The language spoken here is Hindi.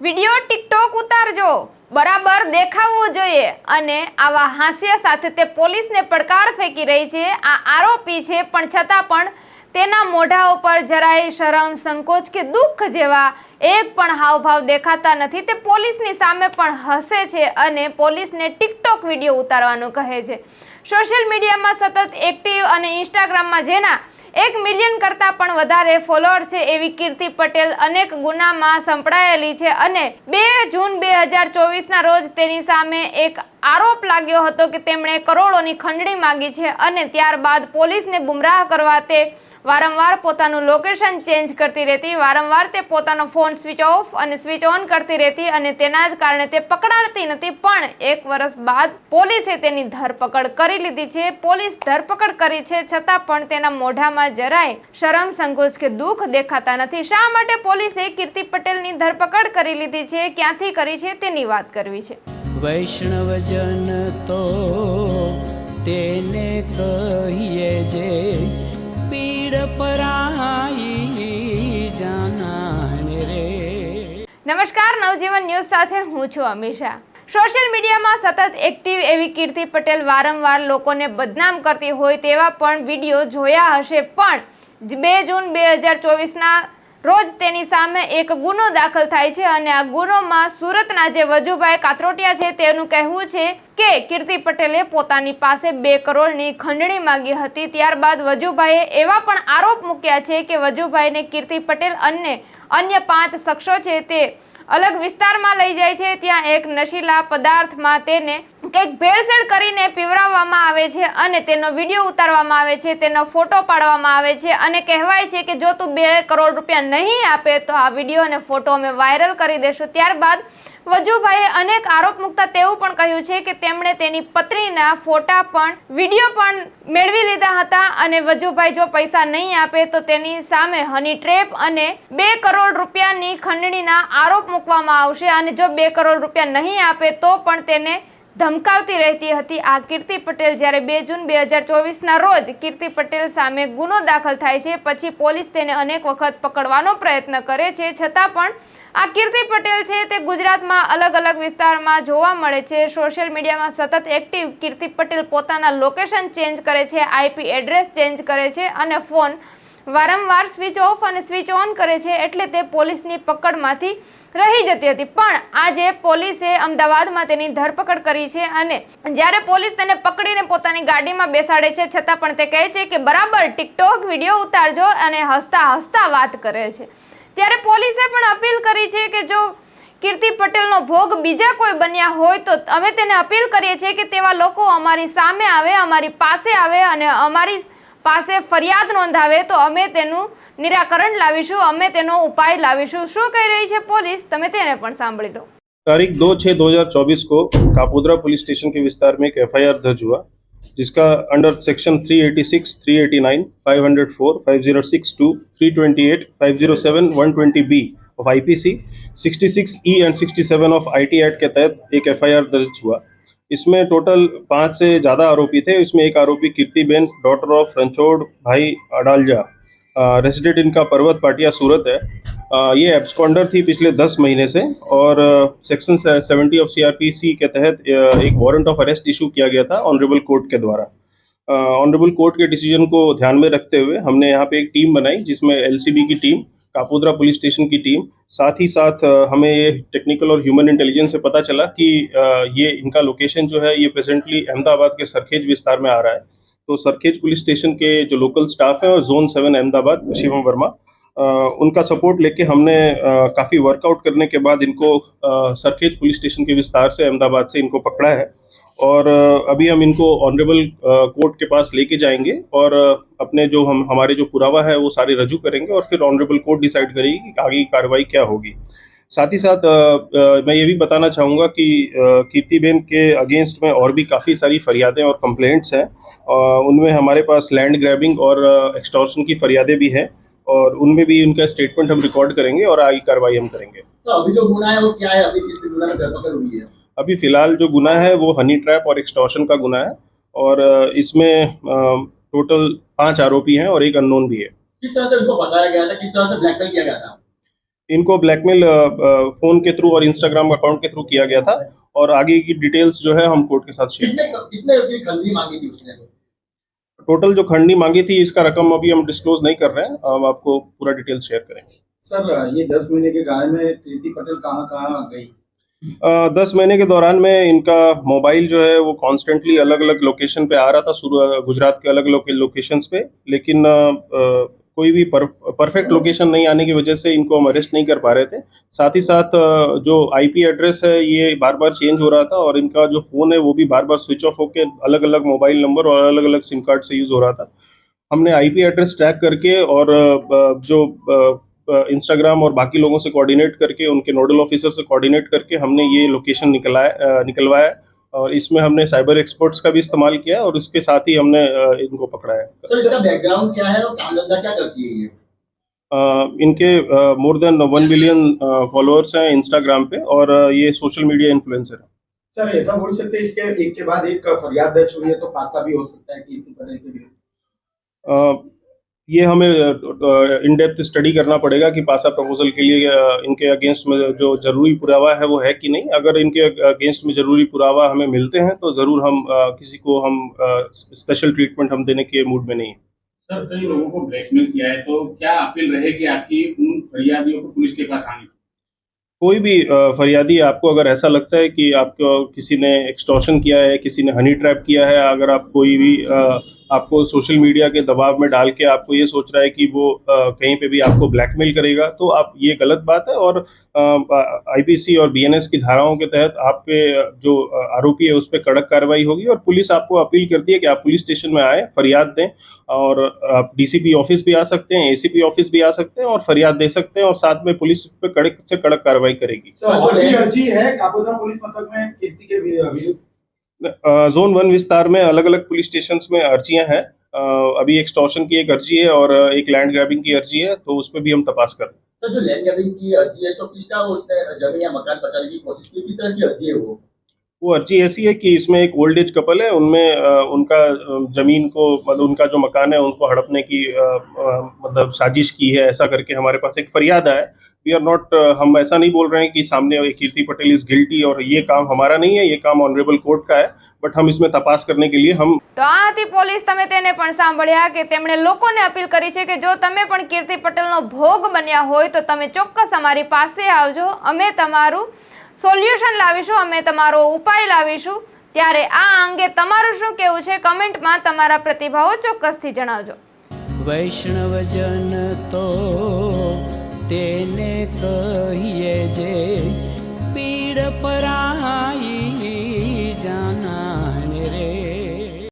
Video TikTok ઉતારજો. બરાબર દેખાવવું જોઈએ અને આવા હાસ્ય સાથે તે પોલીસને પડકાર ફેંકી રહી છે. આ આરોપી છે, પણ છતાં પણ તેના મોઢા ઉપર જરાય શરમ, સંકોચ કે દુઃખ જેવા એક પણ હાવભાવ દેખાતા નથી. તે પોલીસની સામે પણ હસે છે અને પોલીસને ટિકટોક વીડિયો ઉતારવાનું કહે છે. સોશિયલ મીડિયામાં સતત એક્ટિવ અને ઇન્સ્ટાગ્રામમાં જેના એક મિલિયન કરતાં પણ વધારે ફોલોઅર છે એવી કીર્તિ પટેલ. અનેક ગુનામાં સંપડાયેલી છે અને બે જૂન બે હજાર ચોવીસના રોજ તેની સામે એક આરોપ લાગ્યો હતો કે તેમણે કરોડોની ખંડણી માંગી છે અને ત્યારબાદ પોલીસને ગુમરાહ કરવા તે વારંવાર પોતાનું લોકેશન ચેન્જ કરતી રહેતી, વારંવાર તે પોતાનો ફોન સ્વિચ ઓફ અને સ્વિચ ઓન કરતી રહેતી અને તેના જ કારણે તે પકડાતી નથી. પણ એક વર્ષ બાદ પોલીસે તેની ધરપકડ કરી લીધી છે. પોલીસ ધરપકડ કરી છે છતાં પણ તેના મોઢામાં જરાય શરમ, સંકોચ કે દુઃખ દેખાતા નથી. શા માટે પોલીસે કીર્તિ પટેલની ધરપકડ કરી લીધી છે? ક્યાંથી કરી છે? તેની વાત કરવી છે. વૈષ્ણવજન તો તેને કહીએ જે નમસ્કાર, નવજીવન ન્યૂઝ સાથે હું છું અમીષા. સોશિયલ મીડિયામાં સતત એક્ટિવ એવી કીર્તિ પટેલ વારંવાર લોકોને બદનામ કરતી હોય તેવા પણ વીડિયો જોયા હશે. પણ બે જૂન બે હજાર ચોવીસના રોજ તેની સામે એક ગુનો દાખલ થાય છે અને આ ગુનોમાં સુરતના જે વજુભાઈ કાત્રોટિયા છે તેનું કહેવું છે કે કીર્તિ પટેલે પોતાની પાસે બે કરોડની ખંડણી માંગી હતી. ત્યારબાદ વજુભાઈએ એવા પણ આરોપ મૂક્યા છે કે વજુભાઈને કીર્તિ પટેલ અને અન્ય પાંચ શખ્સો છે તે અલગ વિસ્તારમાં લઈ જાય છે. ત્યાં એક નશીલા પદાર્થમાં તેને કંઈક ભેળસેળ કરીને પીવડાવવામાં આવે છે અને તેનો વીડિયો ઉતારવામાં આવે છે, તેનો ફોટો પાડવામાં આવે છે અને કહેવાય છે કે જો તું બે કરોડ રૂપિયા નહીં આપે તો આ વીડિયો અને ફોટો અમે વાયરલ કરી દેશું. ત્યારબાદ વજુભાઈએ અનેક આરોપ મૂકતા તેવું પણ કહ્યું છે કે તેમણે તેની પત્નીના ફોટા પણ, વીડિયો પણ મેળવી લીધા હતા અને વજુભાઈ જો પૈસા નહીં આપે તો તેની સામે હની ટ્રેપ અને બે કરોડ રૂપિયાની ખંડણીના આરોપ મૂકવામાં આવશે અને જો બે કરોડ રૂપિયા નહીં આપે તો પણ તેને ધમકાવતી રહેતી હતી. આ કીર્તિ પટેલ જ્યારે બે જૂન બે હજાર ચોવીસના રોજ કીર્તિ પટેલ સામે ગુનો દાખલ થાય છે, પછી પોલીસ તેને અનેક વખત પકડવાનો પ્રયત્ન કરે છે. છતાં પણ આ કીર્તિ પટેલ છે તે ગુજરાતમાં અલગ અલગ વિસ્તારમાં જોવા મળે છે. સોશિયલ મીડિયામાં સતત એક્ટિવ કીર્તિ પટેલ પોતાના લોકેશન ચેન્જ કરે છે, આઈપી એડ્રેસ ચેન્જ કરે છે અને ફોન વારંવાર સ્વિચ ઓફ અને સ્વિચ ઓન કરે છે એટલે તે પોલીસની પકડમાંથી રહી જતી હતી. પણ આજે પોલીસે અમદાવાદમાં તેની ધરપકડ કરી છે અને જ્યારે પોલીસ તેને પકડીને પોતાની ગાડીમાં બેસાડે છે, છતાં પણ તે કહે છે કે બરાબર, ટિકટોક વીડિયો ઉતારજો અને હસતા હસતા વાત કરે છે. ત્યારે પોલીસે પણ અપીલ કરી છે કે જો કીર્તિ પટેલનો ભોગ બીજા કોઈ બન્યા હોય તો અમે તેને અપીલ કરીએ છીએ કે તેવા લોકો અમારી સામે આવે, અમારી પાસે આવે અને અમારી પાસે ફરિયાદ નોંધાવે તો અમે તેનું નિરાકરણ લાવીશું અમે તેનો ઉપાય લાવીશું શું કહી રહી છે પોલીસ તમે તેને પણ સાંભળી લો तारीख दो छः दो हजार चौबीस को कापोद्रा पुलिस स्टेशन के विस्तार में एक एफआईआर दर्ज हुआ जिसका under section 386, 389, 504, 506, 2, 328, 507, 120 B of IPC 66 E and 67 of IT act के तहत एक एफआईआर दर्ज हुआ इसमें टोटल पाँच से ज़्यादा आरोपी थे। इसमें एक आरोपी कीर्तिबेन डॉटर ऑफ़ रणछोड़ भाई अडालजा रेसिडेंट इनका पर्वत पाटिया सूरत है। अ, ये एब्सकॉन्डर थी पिछले दस महीने से और सेक्शन सेवेंटी ऑफ़ सीआरपीसी के तहत एक वारंट ऑफ़ अरेस्ट इशू किया गया था ऑनरेबल कोर्ट के द्वारा। ऑनरेबल कोर्ट के डिसीज़न को ध्यान में रखते हुए हमने यहाँ पे एक टीम बनाई जिसमें एलसीबी की टीम कापोद्रा पुलिस स्टेशन की टीम। साथ ही साथ हमें ये टेक्निकल और ह्यूमन इंटेलिजेंस से पता चला कि ये इनका लोकेशन जो है, ये प्रेजेंटली अहमदाबाद के सरखेज विस्तार में आ रहा है। तो सरखेज पुलिस स्टेशन के जो लोकल स्टाफ हैं और जोन सेवन अहमदाबाद, शिवम वर्मा उनका सपोर्ट लेके हमने काफ़ी वर्कआउट करने के बाद इनको सरखेज पुलिस स्टेशन के विस्तार से अहमदाबाद से इनको पकड़ा है। और अभी हम इनको ऑनरेबल कोर्ट के पास लेके जाएँगे और अपने जो हम, हमारे जो पुरावा है वो सारे रजू करेंगे और फिर ऑनरेबल कोर्ट डिसाइड करेगी कि आगे की कार्रवाई क्या होगी। साथ ही साथ मैं ये भी बताना चाहूँगा कि कीर्तिबेन के अगेंस्ट में और भी काफ़ी सारी फरियादें और कंप्लेंट्स हैं। उनमें हमारे पास लैंड ग्रैबिंग और एक्सटॉर्शन की फरियादें भी हैं और उनमें भी उनका स्टेटमेंट हम रिकॉर्ड करेंगे और आगे कार्रवाई हम करेंगे। तो अभी जो गुना है वो क्या है? अभी किसमें हुई है। अभी फ़िलहाल जो गुना है वो हनी ट्रैप और एक्सटॉर्शन का गुना है और इसमें टोटल पाँच आरोपी हैं और एक अननोन भी है। किस तरह से उनको फंसाया गया था? किस तरह से ब्लैकमेल किया गया था? इनको ब्लैकमेल फ़ोन के थ्रू और इंस्टाग्राम अकाउंट के थ्रू किया गया था और आगे की डिटेल्स जो है हम कोर्ट के साथ शेयर कितने कितने की खंडी मांगी थी उसने? टोटल जो खंडनी मांगी थी इसका रकम अभी हम डिस्क्लोज नहीं कर रहे हैं। हम आपको पूरा डिटेल शेयर करेंगे। सर ये दस महीने के गाय में कृति पटेल कहाँ कहाँ गई? दस महीने के दौरान में इनका मोबाइल जो है वो कॉन्स्टेंटली अलग अलग लोकेशन पे आ रहा था गुजरात के अलग अलग लोकेशंस पे लेकिन अ, कोई भी पर, परफेक्ट लोकेशन नहीं आने की वजह से इनको हम अरेस्ट नहीं कर पा रहे थे। साथ ही साथ जो आईपी एड्रेस है ये बार बार चेंज हो रहा था और इनका जो फ़ोन है वो भी बार बार स्विच ऑफ़ होकर अलग अलग मोबाइल नंबर और अलग अलग सिम कार्ड से यूज़ हो रहा था। हमने आईपी एड्रेस ट्रैक करके और जो इंस्टाग्राम और बाकी लोगों से कोऑर्डिनेट करके उनके नोडल ऑफिसर से कोऑर्डिनेट करके हमने ये लोकेशन निकलाया निकलवाया और इसमें हमने साइबर एक्सपर्ट्स का भी इस्तेमाल किया और उसके साथ ही हमने इनको पकड़ा है सर इसका बैकग्राउंड क्या है और काम धंधा क्या करती है ये? इनके more than one billion followers हैं इंस्टाग्राम पे और ये सोशल मीडिया इन्फ्लुएंसर है। सर ऐसा बोल सकते हैं कि एक के बाद एक फरियाद दर्ज हुई है तो पासा भी हो सकता है के विरुद्ध अ, ये हमें इन डेप्थ स्टडी करना पड़ेगा कि पासा प्रपोजल के लिए इनके अगेंस्ट में जो ज़रूरी पुरावा है वो है कि नहीं। अगर इनके अगेंस्ट में ज़रूरी पुरावा हमें मिलते हैं तो ज़रूर हम किसी को हम स्पेशल ट्रीटमेंट हम देने के मूड में नहीं हैं। सर कई लोगों को ब्लैकमेल किया है तो क्या अपील रहेगी आपकी उन फरियादियों को पुलिस के पास आने कोई भी फरियादी आपको अगर ऐसा लगता है कि आपको किसी ने एक्सटॉर्शन किया है किसी ने हनी ट्रैप किया है अगर आप कोई भी आपको सोशल मीडिया के दबाव में डाल के आपको ये सोच रहा है कि वो अ, कहीं पे भी आपको ब्लैकमेल करेगा तो आप ये गलत बात है और आईपीसी और बीएनएस की धाराओं के तहत आप पे जो आरोपी है उस पर कड़क कार्रवाई होगी और पुलिस आपको अपील करती है कि आप पुलिस स्टेशन में आए फरियाद दें और आप डीसीपी ऑफ़िस भी आ सकते हैं एसीपी ऑफ़िस भी आ सकते हैं और फरियाद दे सकते हैं और साथ में पुलिस पे कड़क से कड़क कार्रवाई करेगी। सर और अर्जी है पुलिस मथक में के विरुद्ध जोन वन विस्तार में अलग अलग पुलिस स्टेशन में अर्जियाँ हैं। अभी एक्सटॉर्शन की एक अर्जी है और एक लैंड ग्रैबिंग की अर्जी है तो उसमें भी हम तपास कर रहे हैं। सर, जो लैंड ग्रैबिंग की अर्जी है तो किसका उसने ज़मीन या मकान बचाने की कोशिश की? किस तरह की अर्जी है वो? वो अर्जी ऐसी है कि इसमें एक ओल्ड एज कपल है उनमें अ, उनका अ, जमीन को मतलब उनका जो मकान है उनको हड़पने की अ, अ, मतलब साजिश की है ऐसा करके हमारे पास एक फरियाद है वी आर नॉट हम ऐसा नहीं बोल रहे हैं कि सामने ये कीर्ति पटेल इज गिल्टी और ये काम हमारा नहीं है ये काम ऑनरेबल कोर्ट का है बट हम इसमें तपास करने के लिए हम તો આ હતી પોલીસ તમે તેને પણ સાંભળ્યા કે તેમણે લોકોને અપીલ કરી છે કે જો તમે પણ કીર્તિ પટેલનો ભોગ બન્યા હોય તો તમે ચોક્કસ અમારી પાસે આવજો અમે તમારું સોલ્યુશન લાવીશું, અમે તમારો ઉપાય લાવીશું. ત્યારે આ અંગે તમારું શું કહેવું છે કમેન્ટમાં તમારા પ્રતિભાવો ચોક્કસથી જણાવજો. વૈષ્ણવજન તો તેને કહીએ જે પીડ પરાય